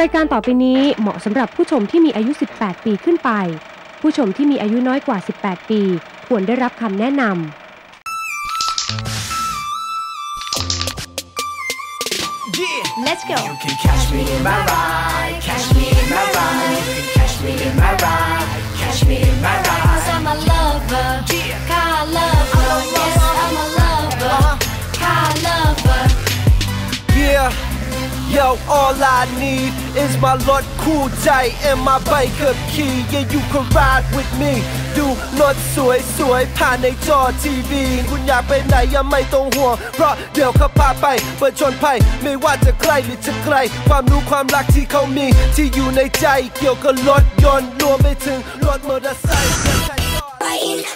รายการต่อไปนี้เหมาะสำหรับผู้ชมที่มีอายุ 18 ปีขึ้นไป ผู้ชมที่มีอายุน้อยกว่า 18 ปี ควรได้รับคำแนะนำ Yeah. Let's go. You can catch me in my ride, catch me in my ride. You can catch me in my ride, catch me in my Cause ride. I'm a lover. Yeah. Car lover. Yes, I'm a lover. Yo, all I need is my Lord Cool J and my bike up key. Yeah, you can ride with me. ดูรถสวยสวยผ่านในจอทีวีคุณอยากไปไหนยังไม่ต้องห่วง เพราะเดี๋ยวเขาพาไปเปิดชนภัยไม่ว่าจะใกล้หรือจะไกล ความรู้ความรักที่เขามี ที่อยู่ในใจเกี่ยวกับรถยนต์รวมไปถึงรถมอเตอร์ไซค์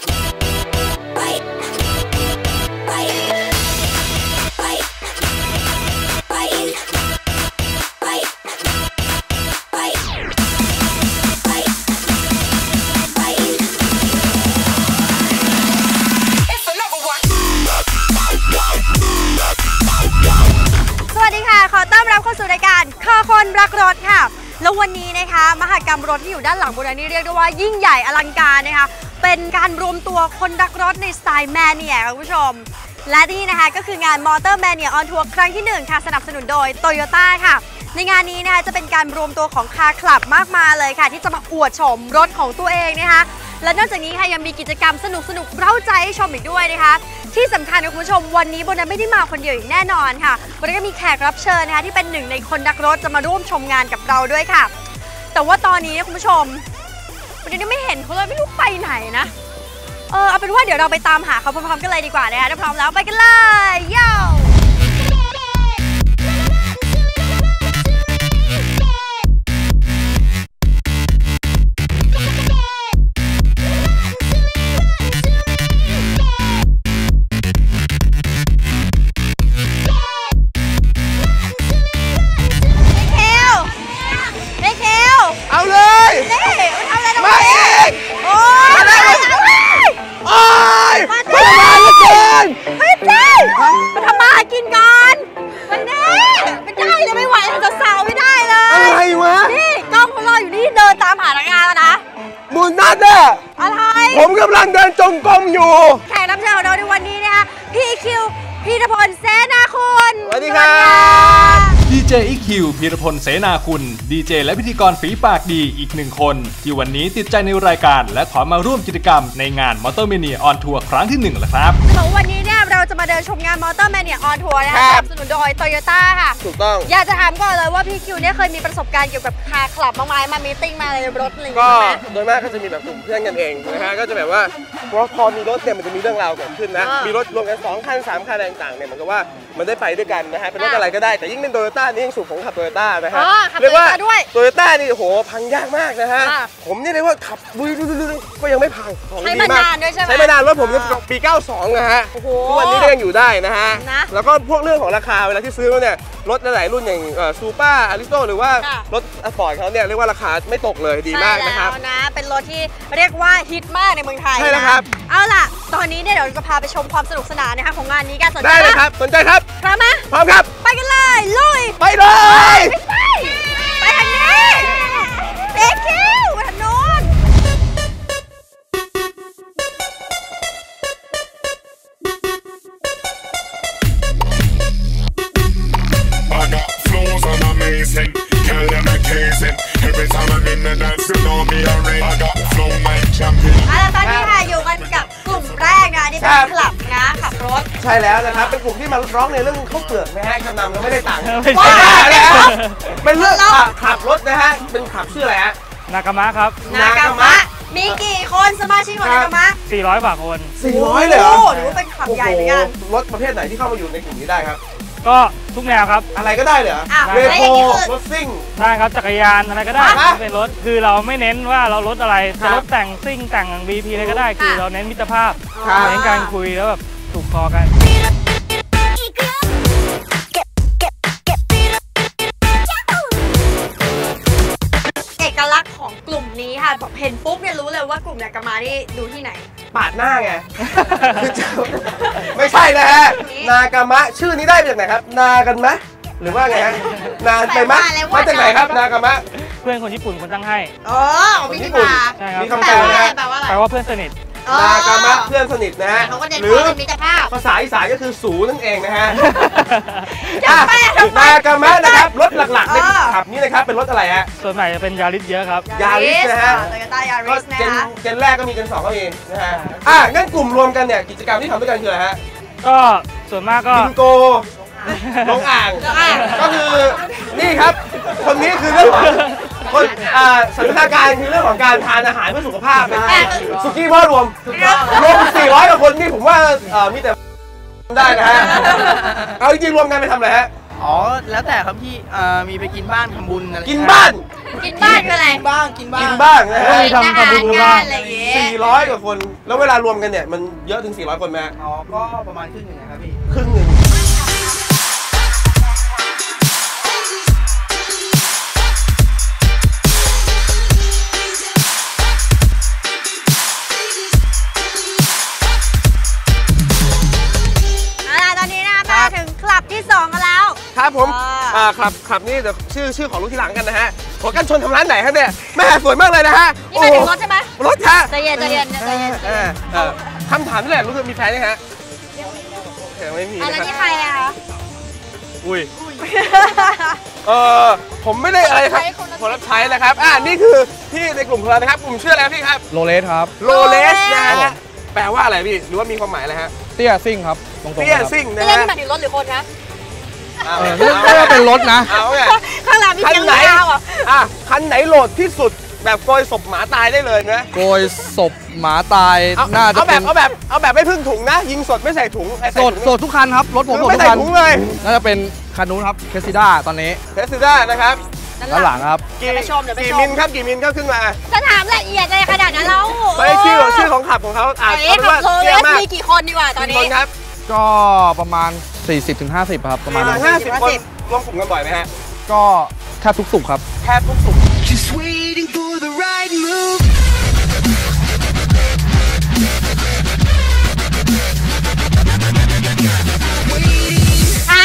าคนรักรถค่ะ แล้ววันนี้นะคะ มหกรรมรถที่อยู่ด้านหลังบุญนี้เรียกได้ว่ายิ่งใหญ่อลังการนะคะ เป็นการรวมตัวคนรักรถในสไตล์แมนเนียค่ะคุณผู้ชม และนี่นะคะก็คืองานมอเตอร์แมนเนียออนทัวร์ครั้งที่ 1 ค่ะ สนับสนุนโดยโตโยต้าค่ะ ในงานนี้นะคะจะเป็นการรวมตัวของคาร์คลับมากมายเลยค่ะ ที่จะมาอวดชมรถของตัวเองนะคะ และนอกจากนี้ค่ะยังมีกิจกรรมสนุกสนุกเร้าใจให้ชมอีกด้วยนะคะ ที่สำคัญนะคุณผู้ชมวันนี้โบนัสไม่ได้มาคนเดียวอย่างแน่นอนค่ะโบนัสก็มีแขกรับเชิญนะคะที่เป็นหนึ่งในคนรักรถจะมาร่วมชมงานกับเราด้วยค่ะ แต่ว่าตอนนี้นี่ยคุณผู้ชมโบนัสยังไม่เห็นเขาเลยไม่รู้ไปไหนนะเออเอาเป็นว่าเดี๋ยวเราไปตามหาเขาพร้อมๆกันเลยดีกว่านะคะถ้าพร้อมแล้วไปกันเลยย่เพีรพลเสนาคุณดีเจและพิธีกรฝีปากดีอีกหนึ่งคน ที่วันนี้ติดใจในรายการและขอมาร่วมกิจกรรมในงานมอเตอร์เมเนียออนทัวร์ครั้งที่หนึ่งแล้วครับจะบอกว่าวันนี้ เนี่ยเราจะมาเดินชมงานมอเตอร์แมนเนี่ยออนทัวร์นะคะคสรับนับสนุนโดยโตโยต้าค่ะ ถูกต้อง อยากจะถามก่อนเลยว่าพี่คิวเนี่ยเคยมีประสบการณ์เกี่ยวกับคาร์คลับบ้างไหมมามีติ้งมาในรถอะไรอย่างก็เงี้ยไหมโดยมากก็จะมีแบบกลุ่มเพื่อนกันเองนะฮะก็จะแบบว่าเพราะพอมีรถเนี่ยมันจะมีเรื่องราวเกิดขึ้นนะอ่ามีมีรถรวมกัน2คัน3คันอะไรต่างๆเนี่ยเหมือนกับว่ามันได้ไปด้วยกันนะฮะเป็นรถอ่าอะไรก็ได้แต่ยิ่งเป็นโตโยต้านี่ยิ่งสูงผมขับโตโยต้านะฮะอ๋อขับ เรียกว่า Toyota ด้วยโตโยต้านี่โอ้โหพังยากมากนะฮะอ่าผมนี่เรียกว่าขับดุยๆๆๆก็ยังไม่พังของใช้ดีมามากนานด้วยใช่ไหมใช้มานานรถผมเนี่ยอ่าปี 92 นะฮะโอ้โหทุกวันนี้ก็ยังอยู่ได้นะฮะ นะแล้วก็พวกเรื่องของราคาเวลาที่ซื้อมาเนี่ยรถหลายๆรุ่นอย่างซูเปอร์อาริโตหรือว่าค่ะ รถสปอร์ตเขาเนี่ยเรียกว่าราคาไม่ตกเลยดีมากนะครับ ใช่แล้วนะ เป็นรถที่เรียกว่าฮิตมากในเมืองไทยใช่แล้วนะครับเอาล่ะ ตอนนี้เนี่ยเดี๋ยวเราจะพาไปชมความสนุกสนานนะคะของงานนี้กันสนใจได้เลยปะครับ สนใจครับ พร้อมไหมพร้อมครับ ไปกันเลยลุย ไปเลยไม่ใช่ไปทางนี้เด็กคิว ใช่แล้วนะครับ เป็นกลุ่มที่มาร้องในเรื่องข้าวเปลือกนะฮะจำนำก็ไม่ได้ตังค์ไม่ใช่ว้าวแล้วเป็นเรื่องแล้วขับขับรถนะฮะ เป็นขับชื่ออะไรฮะ นากามะครับ นากามะ มีกี่คนสมาชิกของนากามะ 400กว่าคน 400 เลยเหรอโอ้โหถือว่าเป็นขับใหญ่เหมือนกันโอ้โหรถประเภทไหนที่เข้ามาอยู่ในกลุ่มนี้ได้ครับ ก็ทุกแนวครับ อะไรก็ได้เลยเหรออ้าวเรแล้วโทอย่างนี้คือรถซิ่งได้ครับจักรยานอะไรก็ได้ฮะเป็นรถคือเราไม่เน้นว่าเรารถอะไรครัจะบรถแต่งซิ่งแต่ง VP อะไรก็ได้คือค่ะเราเน้นมิตรภาพครับเน้นการคุยแล้วแบบ ถูกคอกันเอกลักษณ์ของกลุ่มนี้ค่ะบอกเห็นปุ๊บเนี่ยรู้เลยว่ากลุ่มนากามานี่ดูที่ไหน ปาดหน้าไง ไม่ใช่นะฮะ นากามะชื่อนี้ได้มาจากไหนครับ นากันไหมหรือว่าไงฮะ นานไปมั้ยแปลว่าอะไรวะมาจากไหนครับ นากามะ เพื่อนคนญี่ปุ่นคนตั้งให้ อ๋อของพี่ที่มาใช่ครับมีคำแปลนะฮะแปลว่าอะไรแปลว่าเพื่อนสนิทอ๋อ นากามะเพื่อนสนิทนะฮะเขาก็เน้นหรือว่าเป็นมิตรภาพ ภาษาอีสานก็คือสูนั่นเองนะฮะจะแปลทำไมนากามะนะครับรถหลักๆในเออ ขับนี้นะครับเป็นรถอะไรฮะ ส่วนใหญ่จะเป็นยาริสเยอะครับ ยาริสนะฮะ โตโยต้ายาก็ริสนะเจนคะ เจนแรกก็มีเจนสองก็มีนะฮะอะงั้นกลุ่มรวมกันเนี่ยกิจกรรมที่ทำด้วยกันคืออะไรฮะก็ส่วนมากก็บิงโก ลงอ่างลงอ่าง ก็คือนี่ครับ คนนี้คือเรื่องของคนอ่าสันทนาการคือเรื่องของการทานอาหารเพื่อสุขภาพนะฮะสุกี้หม้อรวมรวม 400กว่าคนนี่ผมว่าเอ่อมีแต่ได้นะฮะเอาจริงๆรวมกันไปทำอะไรฮะ อ๋อ แล้วแต่ครับพี่เอ่อมีไปกินบ้านทำบุญอะไรกินบ้านกินบ้านคืออะไรบ้างกินบ้างกินบ้างนะก็ฮะมีทำทำบุญงาบ้านงอะไรอย่างเงี้ย400กว่าคน แล้วเวลารวมกันเนี่ยมันเยอะถึง 400 คนไหมฮะอ๋อก็ประมาณครึ่งหนึ่งนะครับพี่ ครึ่งหนึ่ง ครับผมอ่าอ่าครับครับนี่เดี๋ยวชื่อชื่อของลูกที่หลังกันนะฮะขอกันชนทำร้านไหนครับเนี่ยแม่สวยมากเลยนะฮะนี่หมายถึงรถใช่ไหมรถฮะใจเย็นใจเย็นใจเย็นเออเออคำถามนี่แหละรู้สึกมีแฟนยังฮะยังไม่มีอันนะนั้นคนี่รับใครอะคะอุ้ยเออผมไม่ได้อะไรครับคนรับใช้นะครับ อ่านี่คือพี่ในกลุ่มของเรานะครับ กลุ่มชื่ออะไรครับพี่ครับโรเลสครับ โลเลสนะฮะ แปลว่าอะไรพี่ หรือว่ามีความหมายอะไรฮะ เตี้ยซิ่งครับ ตรงๆเตี้ยนะครับซิ่งนะนี่เล่นฮะหมายถึงรถหรือคนคะ เอาเออไม่ไม่ว่าเป็นรถนะ เอาไงข้างหลังมีคันเสียงไหนยาวอะอะคันไหนโหลดที่สุดแบบโกยศพหมาตายได้เลยนะโกยศพหมาตายเอาน่าจะเอาแบเป็บนเอาแบบเอาแบบไม่พึ่งถุงนะ ยิงสดไม่ใส่ถุงไอ้โสใส่ดถุงโสดทุกคันครับ รถผมโสดไม่ทุใส่กคัน ถุงเลยน่าจะเป็นคันนู้นครับเคซิด้าตอนนี้เทสด้านะครับด้านหลังครับเดี๋ยวไปชมเดี๋ยวไปกี่ชม มิลครับกี่มิลครับขึ้นมาจะถามละเอียดเลยขนาดนั้นแล้วไปชื่อชื่อของขับของเขาอ่านเอ๊ะเอาเป็นขัว่าบโรเลเตี้ยสมากมีกี่คนดีกว่าตอนกี่นี้คนครับ ก็ประมาณ 40-50 ครับ ประมาณนั้นห้าสิบคนรวมกลุ่มกันบ่อยไหมฮะ ก็แทบทุกสุกร์ครับ แทบทุกสุข Just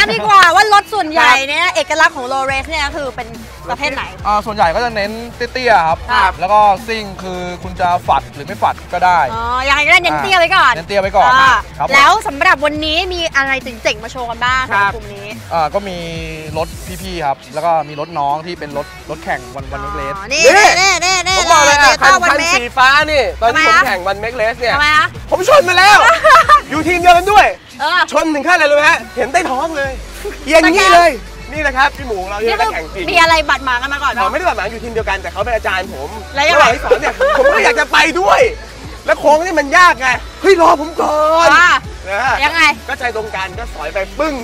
waiting for the right move. ถามดีกว่าว่ารถส่วนใหญ่เนี่ยเอกลักษณ์ของโรเลสเนี่ยคือเป็นประเภทไหนอ่าส่วนใหญ่ก็จะเน้นเตี้ยๆครับครับแล้วก็ซิ่งคือคุณจะฝัดหรือไม่ฝัดก็ได้อ๋ออย่างไรก็ได้เน้นเตี้ยไว้ก่อนเน้นเตี้ยไว้ก่อนาครับผมแล้วสำหรับวันนี้มีอะไรเจ๋งๆมาโชว์กันบ้างครับสำหกลุ่มนี้อ่าก็มีรถพี่ๆครับแล้วก็มีรถน้องที่เป็นรถรถแข่งวันวันเลสอ๋อนี่นี่นี่นี่นี่ผมบอกเลยโตอะโยคัต้านวันคันเมกสีฟ้านี่ตอนที่ผทำไมมอะแข่งวันเมกเลสเนี่ยทำไมอะผมชนมาแล้ว อยู่ทีมเดียวกันด้วย เออ ชนถึงขั้นอะไรรู้ไหมฮะ เห็นใต้ท้องเลยเอียงอย่างนี้เลย นี่นะครับพี่หมูของเราที่นี่เป็นคือนักแข่งจริงมีอะไรบาดหมางกันมาก่อนเราเนาะ ไม่ได้แบบหมางอยู่ทีมเดียวกันแต่เขาเป็นอาจารย์ผมแล้วยังระหไงว่างที่สอนเนี่ยผมก็อยากจะไปด้วย แล้วโค้งนี่มันยากไง เฮ้ยรอผมก่อนอ่านะยังไง ก็ใจตรงกันก็สอยไปปึ้ง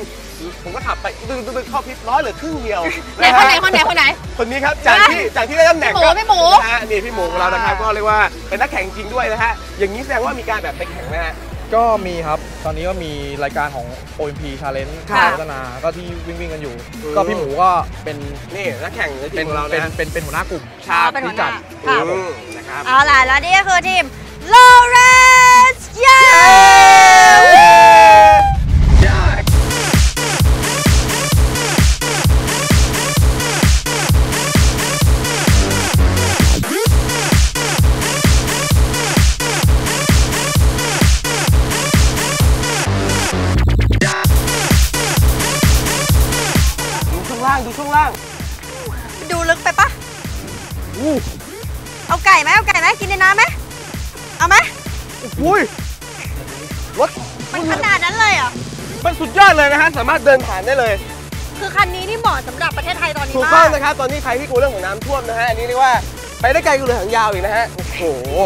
ผมก็ขับไปตึ้งตึ้งตึ้งเข้าพิษร้อยเหลือครึ่งเดียวไหนคนไหนคนไหนคนไหน คนนี้ครับจากที่จากที่ได้ตำแหน่งพี่หมูก็พี่หมู นะฮะนี่พี่หมูของเรานะครับก็เรียกว่าเป็นนักแข่งจริงด้วยนะฮะอย่างนี้แสดงว่ามีการแบบไปแข่งไหมฮะ ก็มีครับ ตอนนี้ก็มีรายการของ OMP Challenge ครับพัฒนา ก็ที่วิ่งวิ่งๆกันอยู่ อืม ก็พี่หมูก็เป็นนี่นักแข่งในทีเป็มนของเราเป็นนะเป็นเป็นหัวหน้ากลุ่มอ๋อเป็นหัวหน้าที่จัดค่ะ อืมนะครับ เอาล่ะ แล้วนี่ก็คือทีมโลเรนซ์เย้ เอาไก่ไหมเอาไก่ไหมกินในน้ำไหมเอาไหมอุ้ยรถมันขนาดนั้นเลยเหรอมันสุดยอดเลยนะฮะสามารถเดินผ่านได้เลย คือคันนี้นี่เหมาะสำหรับประเทศไทยตอนนี้ถูกมาต้องกนะครับตอนนี้ใครที่กลัวเรื่องของน้ำท่วมนะฮะอันนี้เรียกว่าไปได้ไกลกว่าเรือหางยาวอีกนะฮะโอ้โห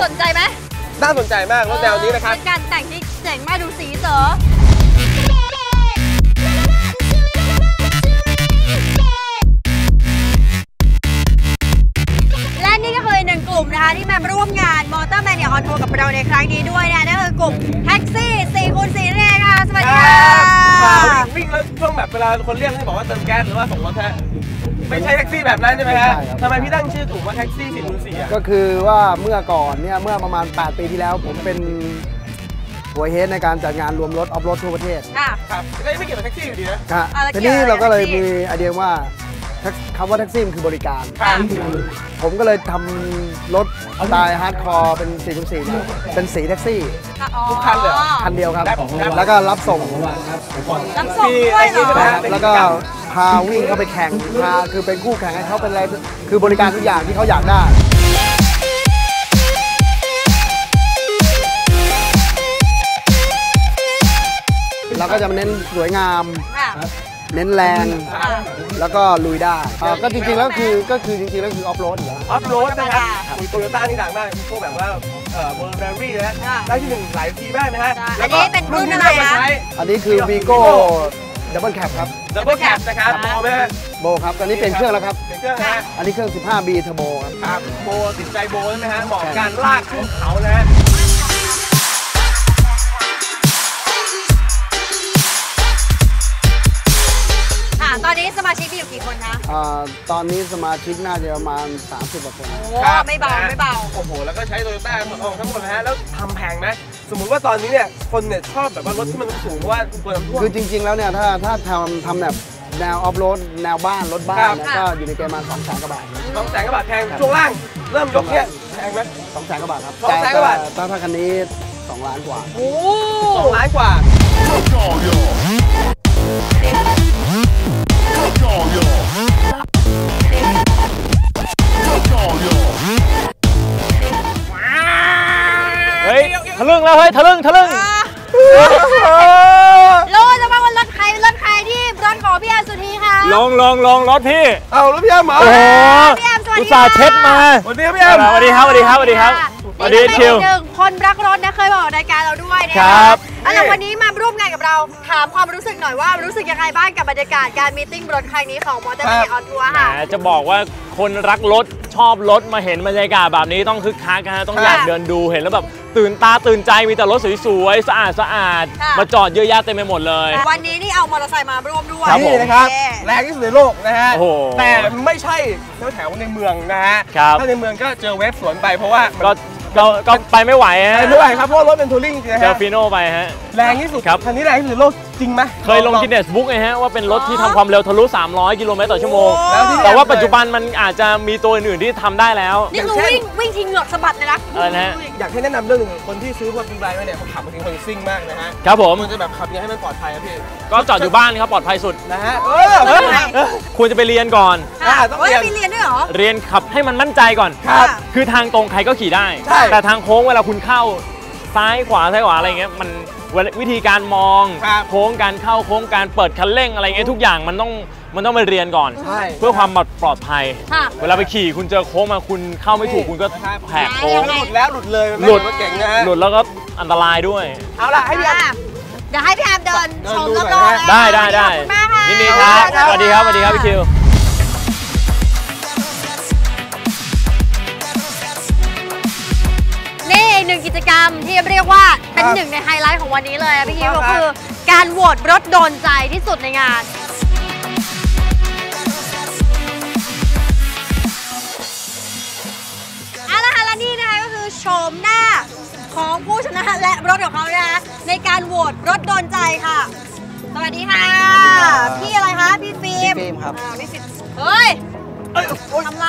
สนใจไหมน่าสนใจมากรถแนวนี้นะครับเป็นการแต่งที่เจ๋งมากดูสีเต๋อ เวลาคนเรียกให้บอกว่าเติมแก๊สหรือว่าส่งรถฮะไม่ใช่แท็กซี่แบบนั้นใช่ไหมฮะใช่ครับทำไมพี่ตั้งชื่อกลุ่มว่าแท็กซี่สี่คูณสี่อะก็คือว่าเมื่อก่อนเนี่ยเมื่อประมาณ 8 ปีที่แล้ว ผมเป็นหัวเฮดในการจัดงานรวมรถออฟรถทั่วประเทศ ค่ะ ครับก็ยังไม่เกี่ยวกับแท็กซี่อยู่ดีนะครับอะแล้วทีนี้เกี่ยวอะไรเราก็เลยกับแท็กซี่มีไอเดียว่าแท็ก คำว่าแท็กซี่มันคือบริการครับผมก็เลยทำรถสไตล์ฮาร์ดคอร์เป็น4 4เนี่ยเป็นสีแท็กซี่ทุกคันเลยเหรอคันเดียวครับครับครับ แล้วก็รับส่งรับส่งด้วยเหรอครับแล้วก็พาวิ่งเข้าไปแข่งพาคือเป็นคู่แข่งให้เขาเป็นอะไรคือบริการทุกอย่างที่เขาอยากได้เราก็จะมาเน้นสวยงามค่ะ เน้นแรง แล้วก็ลุยได้อ่าก็จริงๆแล้วคือก็คือจริงๆแล้วคือออฟโรดอยู่แล้ว ออฟโรดนะครับมีโตโยต้าที่ดังมากมีพวกแบบว่าเอ่อเบอร์แบรี่นะค่ะได้ที่หนึ่งหลายทีมากนะฮะใช่แล้วก็อันนี้เป็นรุ่นอะไรที่นะเลือกมาใช้อันนี้คือ Vigo Double Cab ครับดับเบิลแคปนะครับโบไหมฮะโบครับตอนนี้เป็นเครื่องแล้วครับเป็นเครื่องนะฮะอันนี้เครื่อง 15B Turbo ครับครับโบติดใจโบใช่ไหมฮะเหมาะกับการลากขึ้นเขานะฮะค่ะ มาชิกมีอยู่กี่คนคะอ่าตอนนี้สมาชิกน่าจะประมาณ 30กว่าคนโอ้ครับไม่เบาไม่เบา โอ้โห แล้วก็ใช้โตโยต้าทั้งหมดนะฮะ แล้วทำแพงไหมสมมุติว่าตอนนี้เนี่ย คนเนี่ยชอบแบบว่ารถที่มันสูงเพราะว่าตัวน้ำท่วม คือจริง ๆ แล้วเนี่ย ถ้าถ้าทำทำแบบแนวออฟโรดแนวบ้านรถบ้านครับเนี่ยก็อยู่ในเกณฑ์ประมาณ2แสนกว่าบาทสองแสนกว่าบาทแพงช่วงล่าง เริ่มยกเนี่ยแพงไหม2แสนกว่าบาทครับสองแสนกว่าบาท แต่ถ้าคันนี้2ล้านกว่าโอ้สองล้านกว่า เฮ้ยทะลึ่งแล้วเฮ้ยทะลึ่งทะลึ่งรู้จะว่าวันรถใครเป็นรถใครที่รถของพี่แอนสุธีค่ะลงลงลงรถพี่เอารถพี่แอมเหรอโอ้โหพี่แอมสวัสดีอุตส่าห์เช็ดมาสวัสดีครับพี่แอมสวัสดีครับสวัสดีครับสวัสดีครับสวัสดีนี่ก็คิเป็นวอีกหนึ่งคนรักรถนะเคยมาออกรายการเราด้วยนะะครับ เอาล่ะวันนี้มาร่วมงานกับเรา ถามความรู้สึกหน่อยว่ารู้สึกยังไงบ้างกับบรรยากาศการมีตติ้งรถครั้งนี้ของมอเตอร์คเมรับย์ออนทัวร์แหมค่ะจะบอกว่าคนรักรถชอบรถมาเห็นบรรยากาศแบบนี้ต้องคึกคักนะฮะต้องอยากค่ะเดินดูเห็นแล้วแบบตื่นตาตื่นใจมีแต่รถสวยๆสะอาดสะอาดค่ะ มาจอดเยอะแยะเต็มไปหมดเลย วันนี้นี่เอามอเตอร์ไซค์มาร่วมด้วยครับผม นี่นะครับโอเแรงที่สุดในโลกนะฮะ โอ้โหแต่ไม่ใช่แถวแถวๆในเมืองนะฮะ ครับ ถ้าในเมืองก็เจอเวฟสวนไปเพราะว่ามันก็ ก็ก็ไปไม่ไหวฮะไปด้วยครับเพราะว่ารถเป็นทัวริงจริงๆนะเจอฮะฟีโน่ไปฮะ แรงที่สุดครับ คันนี้แรงที่สุดในโลก จริงไหมเคยลงกินเนสบุ๊กไงฮะว่าเป็นรถที่ทำความเร็วทะลุ 300 กิโลเมตรต่อชั่วโมงแล้วที่แต่ว่าปัจจุบันมันอาจจะมีตัวอื่นๆที่ทำได้แล้ว นี่คือวิ่งวิ่งทิ้งเหงือกสะบัดเลยนะอะไรนะอยากให้แนะนำเรื่องหนึ่งคนที่ซื้อพวกบิ๊กไบค์มาเนี่ยเขาขับบางทีคนซิ่งมากนะฮะครับผมมันจะแบบขับยังไงให้มันปลอดภัยครับพี่ก็จอดอยู่บ้านครับปลอดภัยสุดนะฮะเออเออเออควรจะไปเรียนก่อนค่ะอ่าต้องโอ้ยเรียนมีเรียนด้วยเหรอเรียนขับให้มันมั่นใจก่อนครับคือทางตรงใครก็ขี่ได้ใช่แต่ทางโค้งเวลาคุณเข้า ซ้ายขวาซ้ายขวาอะไรเงี้ยมันเวลาวิธีการมองครับโค้งการเข้าโค้งการเปิดคันเร่งอะไรเงี้ยทุกอย่างมันต้องมันต้องไปเรียนก่อนใช่เพื่อความปลอดภัยค่ะเวลาไปขี่คุณเจอโค้งมาคุณเข้าไม่ถูกคุณก็แหกโค้งยังไงหลุดแล้วหลุดเลยมันหลุดไม่ได้รถเก่งนะฮะหลุดแล้วก็อันตรายด้วย เอาล่ะให้พี่แอมอะเดี๋ยวให้พี่แอมเดินเดินชมดูแล้วหน่ก็อยนะได้ได้ได้ขอบคุณมากค่ะยินดีครับสวัสดีครับสวัสดีครับพี่คิว หนึ่งกิจกรรมที่เรียกว่าเป็นครับหนึ่งในไฮไลท์ของวันนี้เลยอะพี่คิวถูก็กต้องคือ การโหวตรถโดนใจที่สุดในงาน เอาละค่ะและนี่นะคะก็คือโฉมหน้าของผู้ชนะและรถของเขานะคะในการโหวตรถโดนใจค่ะ สวัสดีค่ะ พี่อะไรคะ พี่ฟิล์มพี่ฟิล์มครับ อ่าพี่ฟิล์มเฮ้ย เอ้ยโอ๊ยทำไร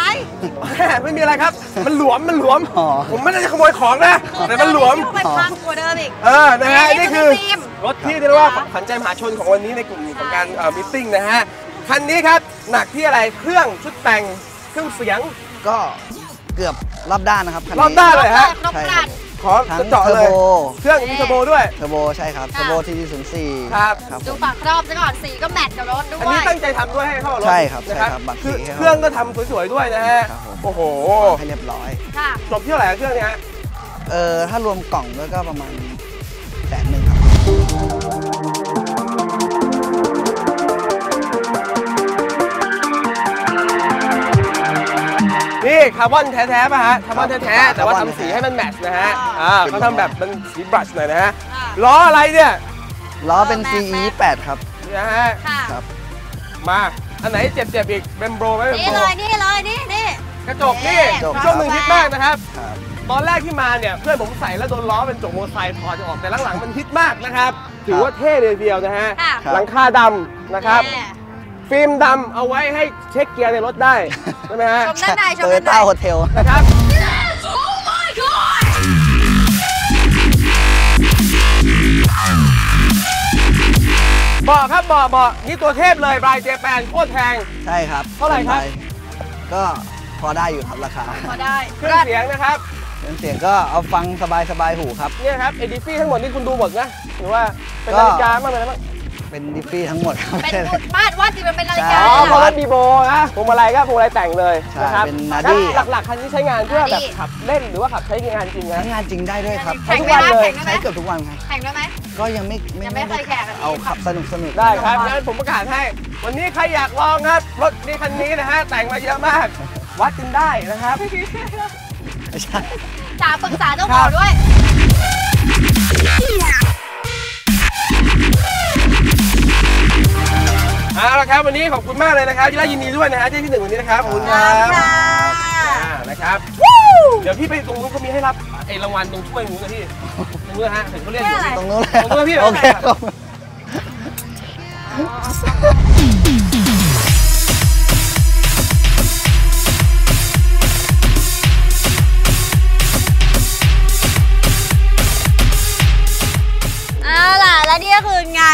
แม่ไม่มีอะไรครับ มันหลวม มันหลวม อ๋อ ผมไม่ได้จะขโมยของนะ แต่มันหลวมไปพังกว่าเดิมอีก เออ นะฮะ นี่คือฟิล์มรถที่เรียกว่าขวัญใจมหาชนของวันนี้ในกลุ่มของการเอ่อมิทติ้งนะฮะ คันนี้ครับ หนักที่อะไร เครื่องชุดแต่ง เครื่องเสียง ก็เกือบรอบด้านนะครับคันรอบนี้ด้านเลยฮะครบใช่กครัรัดบข อทั้งเจาะเทอเลร์ยโบเครื่องมีเทอร์โบด้วย เทอร์โบใช่ครับเทอร์โบทีดีศูนย์สี่ครับ ครับผดูม ฝากรอบซะก่อนสีก็แมทกับรถด้อันวนี้ย ตั้งใจทำด้วยให้เข้ากับรถใช่ครับนะใช่ครับบัตรเครื่องสีให้เครื่องก็ทำสวยๆด้วยนะฮะ ครับผม โอ้โห ให้เรียบร้อย ค่ะ จบที่เท่าไหร่เครื่องเนี้ยฮะ เออถ้ารวมกล่องด้วยก็ประมาณแสนหนึ่ง ครับนี่คาร์บอนแท้ๆป่ะฮะคาร์บอนแท้ๆแต่ว่าทำสีให้มันแมทช์นะฮะอ่าเขาทำแบบเป็นสีบรัชหน่อยนะฮะล้ออะไรเนี่ยล้อเป็น CE 8ครับนะฮะค่ะครับมาอันไหนเจ็บๆอีกเบมโบรไหมเบมนี่โบรเลยนี่เลยนี่นี่กระจกนี่กระจกช่วงหนึ่งฮิตมากนะครับครับ ตอนแรกที่มาเนี่ยเพื่อนผมใส่แล้วโดนล้อเป็นจกมอเตอร์ไซค์ถอดจะออกแต่หลังๆมันฮิตมากนะครับ ถือว่าเท่เลยทีเดียวนะฮะค่ะหลังคาดำนะครับแม่ ฟิล์มดำเอาไว้ให้เช็คเกียร์ในรถได้ ใช่ไหมฮะ ชมด้านในชโตมโยด้านใน ต้าโฮเทล นะครับ เบาะครับเบาะเบาะนี่ตัวเทพเลยบรายเจแปนโคตรแพง ใช่ครับเท่าไหร่ครับ ก็พอได้อยู่ครับราคาพอได้เครื่องเสียงนะครับเครื่องเสียงก็เอาฟังสบายสบายๆหูครับ เนี่ยครับเอดิฟี่ทั้งหมดนี่คุณดูหมดนะหรือว่าเป็นก็ นาฬิกาบ้างเป็นอะไรบ้าง เป็นดิฟฟี่ทั้งหมดครับ เป็นบุตรมาดว่าสิมันเป็นนาฬิใช่กา อ๋อเพราะรถมีโบนะพวงมาลัยก็พวงมาลัยแต่งเลยใช่นะครับเป็น Nardi แล้วหลักๆคันนี้ใช้งานเพื่อแบบ Nardi ขับเล่นหรือว่าขับใช้งานจริงนะ ใช้งานจริงได้ด้วยครับ แข่งไหมทุกวันคะเลยแข่งได้ไหมใช้เกือบทุกวันครับ แข่งได้ไหม ก็ยังไม่ยังไม่เคยแข่งอันนี้ เอาขับสนุกสนุกได้ครับงั้นผมประกาศให้ วันนี้ใครอยากลองครับรถนี้คันนี้นะฮะแต่งมาเยอะมาก วัดกันได้นะครับ ไม่ใช่ จ๋าปรึกษาเจ้าของด้วย เอาละครับวันนี้ขอบคุณมากเลยนะครับและยินดีด้วยนะฮะที่ที่หนึ่งวันนี้นะครับขอบคุณครับอ่านะครับเดี๋ยวพี่ไปตรงนู้นเขามีให้รับไอ้รางวัลตรงถ้วยนู้นนะพี่ตรงนู้นนะฮะเห็นเขาเรียกอยู่ตรงนู้นเลยตรงนู้นพี่โอเค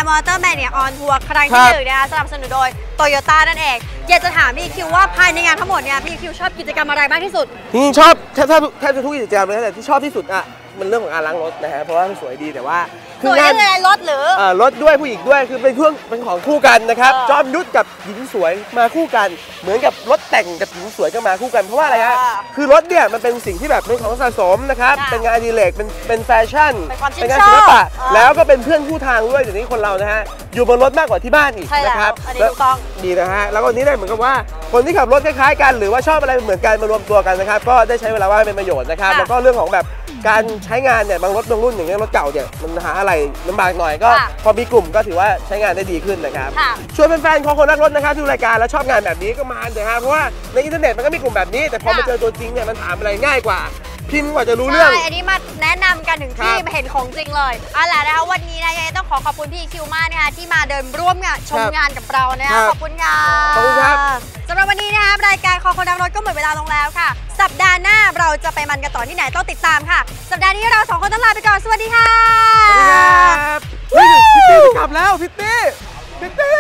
มอเตอร์แมนเนี่ยออนทัวร์ครั้งที่หนึ่งนะคะสนับสนุนโดยโตโยต้านั่นเอง อยากจะถามพี่คิวว่าภายในงานทั้งหมดเนี่ยพี่คิวชอบกิจกรรมอะไรมากที่สุดชอบแทบแทบแทบจะทุกกิจกรรมเลยนะแต่ที่ชอบที่สุดอะมันเรื่องของการล้างรถนะฮะเพราะว่ามันสวยดีแต่ว่า สวยยังไงรถหรือเอ่อรถด้วยผู้หญิงด้วยคือเป็นเครื่องเป็นของคู่กันนะครับเออจอมยุทธกับหญิงสวยมาคู่กัน เหมือนกับรถแต่งกับหญิงสวยก็มาคู่กันเพราะว่าอะไรฮะอ่าคือรถเนี่ยมันเป็นสิ่งที่แบบเป็นของสะสมนะครับค่ะเป็นงานอดีเลกเป็นเป็นแฟชั่นเป็นความชื่นงานชอบศิลปะอ่าแล้วก็เป็นเพื่อนคู่ทางด้วยเดี๋ยวนี้คนเรานะฮะอยู่บนรถมากกว่าที่บ้านอีกใช่แล้วนะครับอันนี้ถูกต้องดีนะฮะแล้วก็วันนี้ได้เหมือนกับว่าคนที่ขับรถคล้ายๆกัน หรือว่าชอบอะไรเหมือนกันมารวมตัวกันนะครับ ก็ได้ใช้เวลาว่างให้เป็นประโยชน์นะครับค่ะแล้วก็เรื่องของแบบการใช้งานเนี่ยบางรถบางรุ่นอย่างเงี้ยรถเก่าเนี่ยมันหาอะไรลำบากหน่อยก็ ค่ะพอมีกลุ่มก็ถือว่าใช้งานได้ดีขึ้นนะครับค่ะ ชวนแฟนๆของคนรักรถนะครับดูรายการแล้วชอบงานแบบนี้ก็มาเถอะฮะเพราะว่าในอินเทอร์เน็ตมันก็มีกลุ่มแบบนี้ แต่พอมาค่ะเจอตัวจริงเนี่ยมันถามอะไรง่ายกว่า พิมพ์กว่าจะรู้เรื่อง ใช่ อันนี้มาแนะนำกันถึงที่ครับมาเห็นของจริงเลยเอาล่ะนะคะวันนี้นะยังไงต้องขอขอบคุณพี่คิวมากนะคะที่มาเดินร่วมงานชมครับงานกับเรานะครัคะบขอบคุณค่ะขอบคุณครับ สำหรับวันนี้นะคะรายการคอคนดังรถก็หมดเวลาลงแล้วค่ะ สัปดาห์หน้าเราจะไปมันกันต่อที่ไหนต้องติดตามค่ะ สัปดาห์นี้เราสองคนต้องลาไปก่อนสวัสดีค่ะ สวัสดีครับเฮ้ยพิตตี้จะกลับแล้วพิตตี้พิตตี้